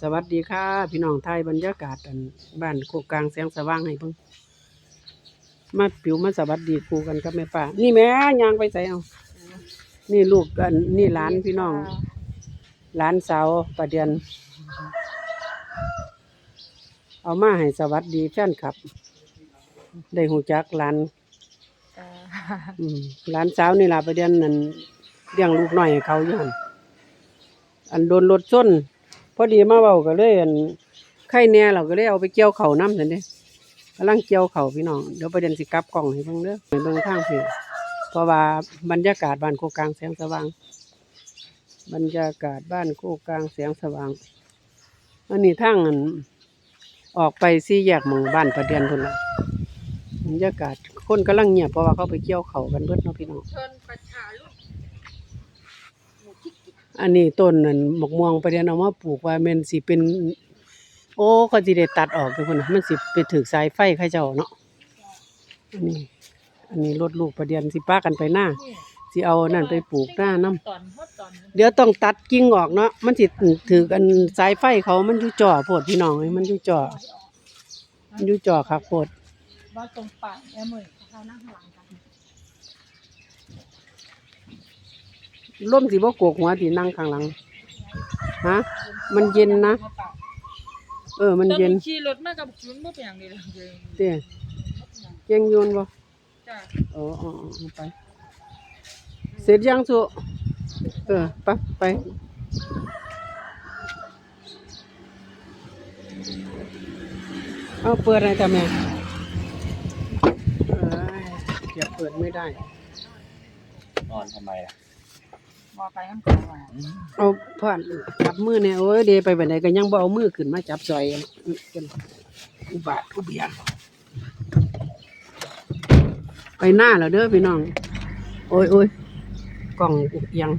สวัสดีค่ะ พี่น้องไทยบรรยากาศอันบ้านโคกกลางแสงสว่างให้เพิ่งมาผิวมาสวัสดีครูกันกับแม่ป้านี่แม่ยางไปใส่เอานี่ลูกกันนี่หลานพี่น้องหลานสาวประเดียนเอามาให้สวัสดีแฟนคลับ ได้หูจักหลานจ้าอืมหลานสาวนี่ล่ะประเดียนนั่นเลี้ยงลูกน้อยให้เขาอยู่หั่นอันโดนรถชน พอดีมาเว้าก็เลยอันไข่แน่เราก็เลยเอาไปเกี่ยวเขาวนำซั่นเด้กำลังเกี่ยวเขาพี่น้องเดี๋ยวประเด็นสิกลับกล้องให้เบิ่งเด้อให้เบิ่งทางพี่เพราะว่าบรรยากาศบ้านโคกลางแสงสว่าง บรรยากาศบ้านโคกลางแสงสว่างอันนี้ทางอันออกไปสี่แยกหมู่บ้านประเดียนพุ่นละบรรยากาศคนกำลังเงียบเพราะว่าเขาไปเกี่ยวเขากันเบิดเนาะพี่น้องชนประชาล อันนี้ต้นนั่นหมกม่วงประเดี๋ยวเอามาปลูกว่าม่นสิเป็น โอ้เขาสิได้ตัดออกทุกคนนะมันสิไปถึกสายไฟเขาเจ้าเนาะอันนี้ อันนี้รถลูกประเดี๋ยวสิป้ากันไปหน้าสิเอานั่นไปปลูกหน้าน้ตอนฮอดตอนเดี๋ยวต้องตัดกิ่งออกเนาะมันสิถือกันสายไฟเขามันอยู่จ่อโพดพี่น้องเอ้ยมันอยู่จ่อมันอยู่จ่อคักโพด ว่าตรงปากแม่มือเขานั่งข้างหลังกัน ล่มสิบ่โกกหัวที่นั่งข้างหลัง ฮะ มันเย็นนะ เออ มันเย็นขี่รถมากับชุนบ่เป็นอย่างนี้เลยเด้เก่งโยนบ่จ้าอ๋ออ๋ออ๋อไป เสร็จยังสุเออไปไปเอาเปิดอะไรจ้ะแม่เอ้ยอย่าเปิดไม่ได้ นอนทำไมล่ะ มอไปน้ำกันว่าเอาผ่านจับมือเนี่ยโอ้ยเดไปไปไหนก็ยังบ่เอามือขึ้นมาจับซอยอะเป็นอุบาทอุเบียงไปหน้าแล้วเด้อพี่น้อง โอ้ยโอ้ยกล่องอุเอียง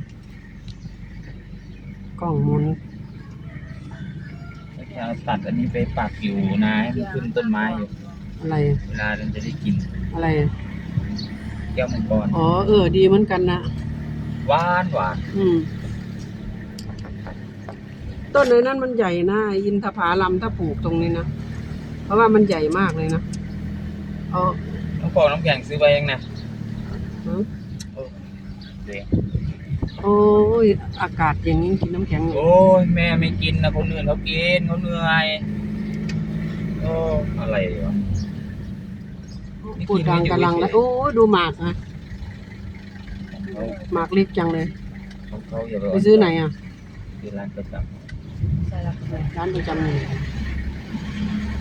กล่องหมุนแล้วแค่เอาตัดอันนี้ไปปักอยู่นะให้มันขึ้นต้นไม้อยู่อะไรเวลามันจะได้กินอะไร แก้วมังกรอ๋อเออดีเหมือนกันนะ หวานหวานอืมต้นเลยนั้นมันใหญ่นะอินทผลัมถ้าปลูกตรงนี้นะ เพราะว่ามันใหญ่มากเลยนะเอาน้องปอน้ำแข็งซื้อไปยังนะหือเดี๋ยวโอ้ยอากาศอย่างนี้กินน้ำแข็งโอ้ยแม่ไม่กินนะคนอื่นเขากินเขาเหนื่อยโอ้อะไรวะพูดดังกำลังแล้วโอ้ยดูหมากนะเขา หมากเล็กจังเลยเขาเขาอย่าไปซื้อไหนอะซื้อร้านประจใส่ละเลยร้านประจำเลย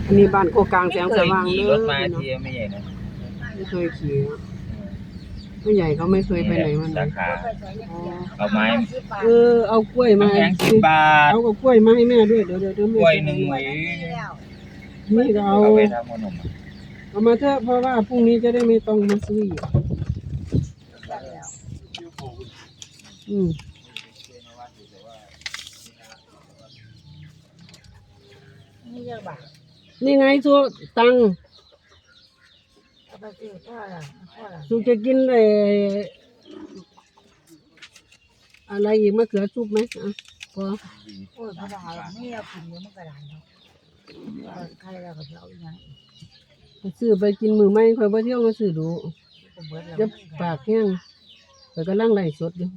อันนี้บ้านโคกลางำแสงไม่สเคยว่างขี่เลรยถมาเนาะทีไม่ใหญ่นะไม่เคยขี่อะไม่ใหญ่เขาไม่เคยไปไหนมันเลสายขา อ๋อเอาไม้ เออเอากล้วยมาน้ำแข็งสิบบาทเอากับกล้วยมาให้แม่ด้วยเดี๋ยวเดี๋ยวเดี๋ยวแม่กล้วยหนึ่งหวีนี่ก็เอาเอาไปทำขนมเอามาเถอะเพราะว่าพรุ่งนี้จะได้ไม่ต้องมาซื้ออีก อืมนี่เยอะบ่านี่ไงสุตังเอาไปซื้อพ่อละพ่อละสุจะกินเอออะไรอีกมะเขือซุปไหมอะพอโอ้ยพ่อเอาไม่เอากินเนื้อมันกระดานเนาะใครเราก็จะเอาอย่างนี้ซื้อไปกินมือไม่ค่อยบ่เที่ยวมาซื้อดูก็เบิดแล้วจะปากแห้งไปกำลังไล่สดอยู่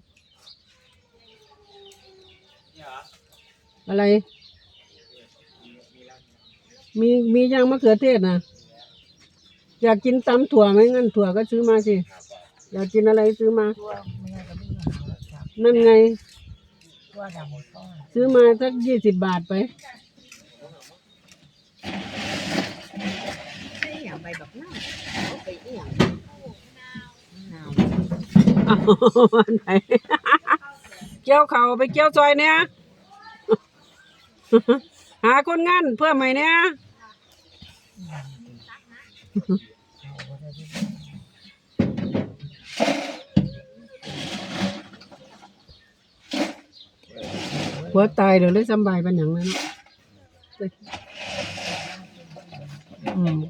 อะไร มีมีย่างมะเขือเทศนะอยากกินตำถั่วไหมงั้นถั่วก็ซื้อมาสิ อยากกินอะไรซื้อมาตัวไม่ได้ก็ไม่มีหาแล้วครับนั่นไง ซื้อมาสักยี่สิบบาทไปไม่อย่างใบแบบนั้นเอาไปเอี่ยงหนาวเอาอันไหนเกี่ยวเขาไปเกี่ยวซอยเนี่ย หาคนงานเพื่อใหม่เนี่ยหัวตายเดี๋ยวเลยสบายเป็นอย่างนั้น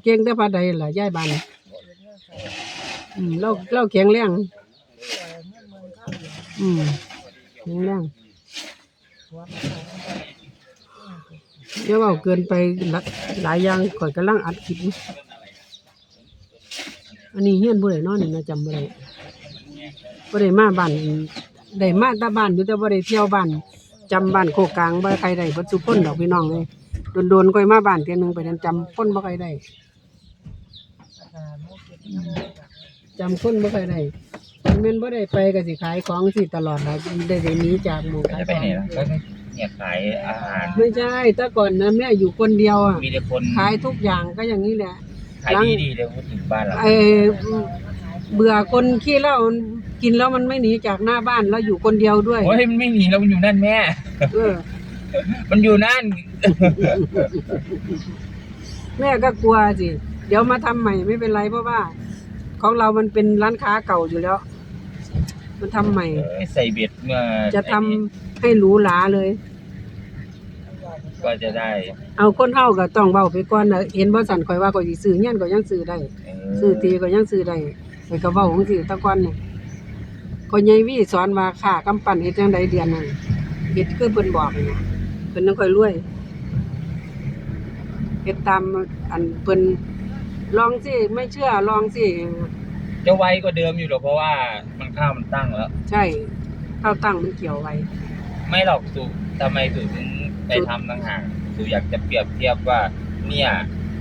เก่งแต่พาใดล่ะย่ายบันอืมเราเราแข็งแรงอืมแข็งแรง หัวมันอย่าเว้าเกินไปหลายอย่างข่อยกำลังอัดคลิปอันนี้เฮียนบ่ได้นอนนี่นะจำบ่ได้บ่ได้มาบ้านได้มาต่บ้านอยู่แต่บ่ได้เที่ยวบ้านจำบ้านโคกกลางบ่ใครได้บิดทุกคนดอกพี่น้องเลยโดนๆค่อยมาบ้านเที่ยหนึงไปนั้นจำคนบ่ใครได้จำคนบ่ใค่อยได้คันแม่นบ่ได้ไปก็สิขายของสิตลอดล่ะได้ได้หนีจากหมู่ขายของไหนล่ะ เนี่ยขายอาหาร ไม่ใช่แต่ก่อนนะแม่อยู่คนเดียวอะมีแต่คนขายทุกอย่างก็อย่างนี้แหละขายดีดีๆเลยพูดถึงบ้านเราไอ้เบื่อคนขี้เหล้ากินแล้วมันไม่หนีจากหน้าบ้านแล้วอยู่คนเดียวด้วยโอ้ยมันไม่หนีแล้วมันอยู่นั่นแม่เออมันอยู่นั่น แม่ก็กลัวสิ เดี๋ยวมาทำใหม่ไม่เป็นไรเพราะว่า ของเรามันเป็นร้านค้าเก่าอยู่แล้ว มันทำใหม่เอ้ยใส่เบ็ดเมื่อจะทำให้หรูหราเลย ก็จะได้ เอาคนเฮาก็ต้องเว้าไปก่อนนะเห็นบ่สั่นข่อยว่าข่อยสิซื้อเงี้ยนก็ยังซื้อได้เซื้อตีก็ยังซื้อได้ข่อยก็เว้าของสิแตะก่อนนี่พ่อใหญ่วีสอนว่าค่ากำปั้นเฮ็ดจังไดเดือนนั้นเฮ็ดคือเพิ่นบอกนี่นะเพิ่นจังค่อยรวยเฮ็ดตามอันเพิ่นลองสิไม่เชื่อลองสิ จะไวกว่าเดิมอยู่หรอกเพราะว่ามันข้าวมันตั้งแล้ว ใช่ข้าวตั้งมันเกี่ยวไว้ไม่หรอกสุทำไมสุถึงไปทำต่างหากสุอยากจะเปรียบเทียบว่า เนี่ย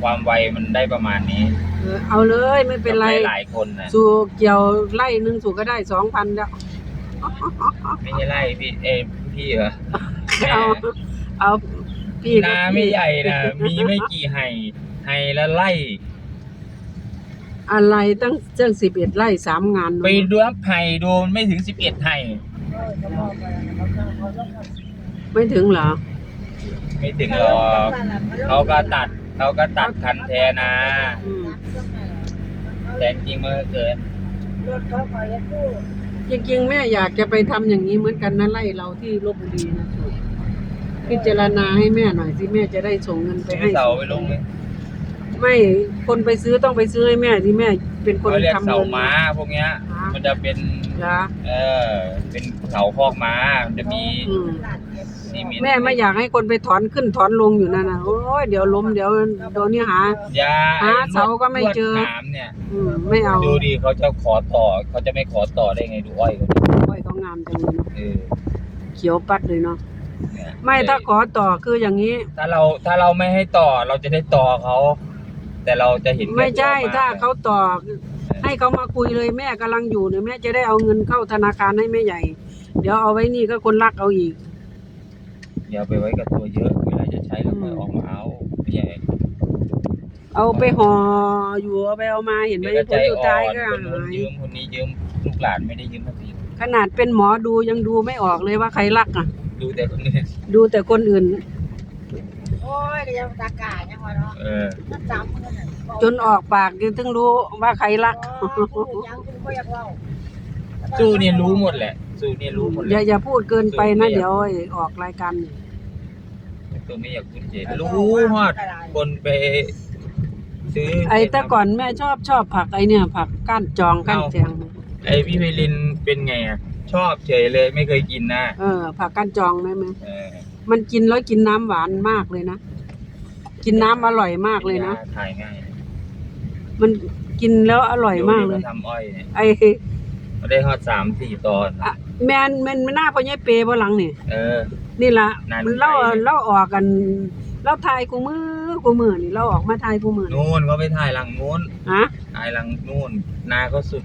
ความไวมันได้ประมาณนี้ เออเอาเลยไม่เป็นไรกับหลายๆคนนะสู่เกี่ยวไร่หนึงสู่ก็ได้2,000แล้วไม่ใช่ไล่พี่เอยพี่เหรอแม่เอาเอาพี่ก็นาไม่ใหญ่นะมีไม่กี่ไห่ไห่ละไล่ อะไรตั้งตั้งสิบเอ็ดไร่สามงานไปดูครับไห่ดูมันไม่ถึงสิบเอ็ดไห่ไม่ถึงเหรอ ไม่ถึงหรอกเขาก็ตัดเขาก็ตัดคันแทนาอืมแต่จริงๆมันก็เกินรถเขาไปแล้วกูจริงๆ แม่อยากจะไปทำอย่างนี้เหมือนกันนะไล่เราที่ลบบุรีนะสุพิจารณาให้แม่หน่อยสิแม่จะได้ส่งเงินไปซื้อให้เสาไปลงเลย ไม่คนไปซื้อต้องไปซื้อให้แม่ที่แม่เป็นคนเขาเรียกทำเสาเงิน ม้าพวกเนี้ยฮะมันจะเป็น นะเออ เป็นเสาคอกม้ามันจะมีอืมซีเมนต์แม่ไม่อยากให้คนไปถอนขึ้นถอนลงอยู่นั่นนะโอ้ยเดี๋ยวล้มเดี๋ยวโดนนี่หา ยาหาเสาก็ไม่เจอ ลวดหนามเนี่ย อืมไม่เอาดูดีเขาจะขอต่อ เขาจะไม่ขอต่อได้ไงดูอ้อยเขาดิอ้อยเขางามจังเลยเนาะเออเขียวปัดเลยเนาะเนี่ยไม่ถ้าขอต่อคืออย่างนี้ ถ้าเราถ้าเราไม่ให้ต่อเราจะได้ต่อเขา แต่เราจะเห็นแค่ไม่ใช่ตัวถ้าเขาต่อให้เขามาคุยเลยแม่กำลังอยู่เนี่ยแม่จะได้เอาเงินเข้าธนาคารให้แม่ใหญ่ เดี๋ยวเอาไว้นี่ก็คนรักเอาอีกอย่าไปไว้กับตัวเยอะเวลาจะใช้แล้วค่อยออกมาเอาไม่ใช่เอาไปห่ออยู่เอาไปเอามาเห็นไหมเดี๋ยวก็ผใจลสุดอ่ท้ายอนก็คนนู้นหายยืมคนนี้ยืมลูกหลานไม่ได้ยืมสักทีขนาดเป็นหมอดูยังดูไม่ออกเลยว่าใครรักอะ ดูแต่คนอื่นดูแต่คนอื่นโอ้ยก็ยังตากายังว่าเนาะเออมันจำมันน่ะจนออกปากจึงถึงรู้ว่าใครรักอ๋อกูยังกูก็อยากเล่าสู้เนี่ยรู้หมดแหละ สู้เนี่ยรู้หมดแหอย่าละอย่าพูดเกินไปนะ เดี๋ยวไอ้ออกรายการนี่ตัวไม่อยากพูดเจรู้ฮอดคนไปซื้อไอ้แต่ก่อนแม่ชอบชอบผักไอ้เนี่ย ผักก้านจองก้านแจงไอพี่ไพลินเป็นไงอะชอบเฉยเลยไม่เคยกินนะเออผักก้านจองได้ไหมเออ มันกินแล้วกินน้ำหวานมากเลยนะ กินน้ำอร่อยมากเลยนะ ถ่ายง่ายมันกินแล้วอร่อยมากเลยดูดิทำอ้อยเนี่ยไอ้มาได้ฮอดสามสี่ตอน อะแมนแมนไม่น่าพ่อใหญ่เปย์บ่หลังนี่ เออ นี่ล่ะนั่น มันเล่าไปเล่าออกกันเล่าทายกูมือกูมือนี่เราออกมาทายกูมือนี่นู่นเขาไปถ่ายหลังนู้นฮะถ่ายหลังนู่น นาเขาสุด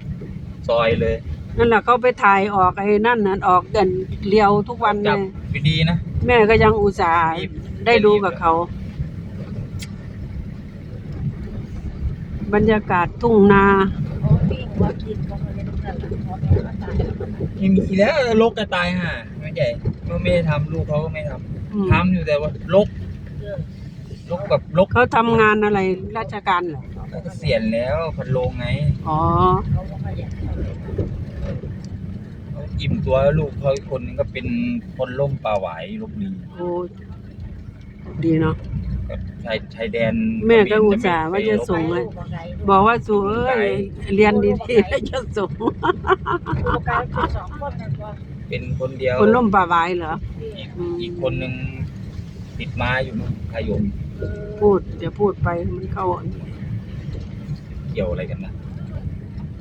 ซอยเลย นั่นแหละเขาไปถ่ายออกไอ้นั่นน่ะออกเด่นเลียวทุกวันเลจับยไปดีนะ แม่ก็ยังอุตส่าห์รีบ ได้ดูกับเขา บรรยากาศทุ่งนาโอ้ปิ้งว่ากินก็ไม่ได้นั่นแหละพอแม่มาตายไม่มีแล้วลกกระตายห่าไม่ใหญ่เมื่อไม่ได้ทำลูกเขาก็ไม่ทำอืมทำอยู่แต่ว่าลกลกแบบลกเขาทำงานอะไรราชการเหรอเกษียณแล้วพันโลงไง อ๋อเขาก็ไม่ อยากเขาอิ่มตัวแล้วลูกเขาอีกคนนึงก็เป็นคนล่มป่าหวายลบบุรีโอ้ดีเนาะกับชายชายแดนแม่ก็อุตส่าห์ว่าจะส่งไปเลยลูกไกลบอกว่าสูเอ้ยเรียนดีๆแล้วจะส่งลูกไกลคือสองคนนั่นก็เป็นคนเดียวคนล่มป่าไว้เหรออีกอืมอีกคนนึงติดไม้อยู่นู่นขยมพูดอย่าพูดไปมันเข้าเกี่ยวอะไรกันนะ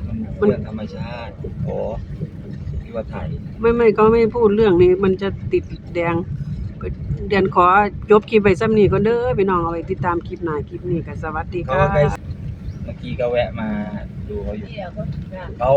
มันมันเรื่องธรรมชาติโอ้ ที่ว่าถ่ายไม่ไม่ก็ไม่พูดเรื่องนี้ มันจะติดแดงเดือนขอจบคลิปไปซ้ำนี้ก็เด้อพี่น้องเอาไว้ติดตามคลิปหน้าคลิปนี้ก็สวัสดีเขาค่ะก็ใกล้เมื่อกี้ก็แวะมาดูเขาอยู่เนี่ยก็เขา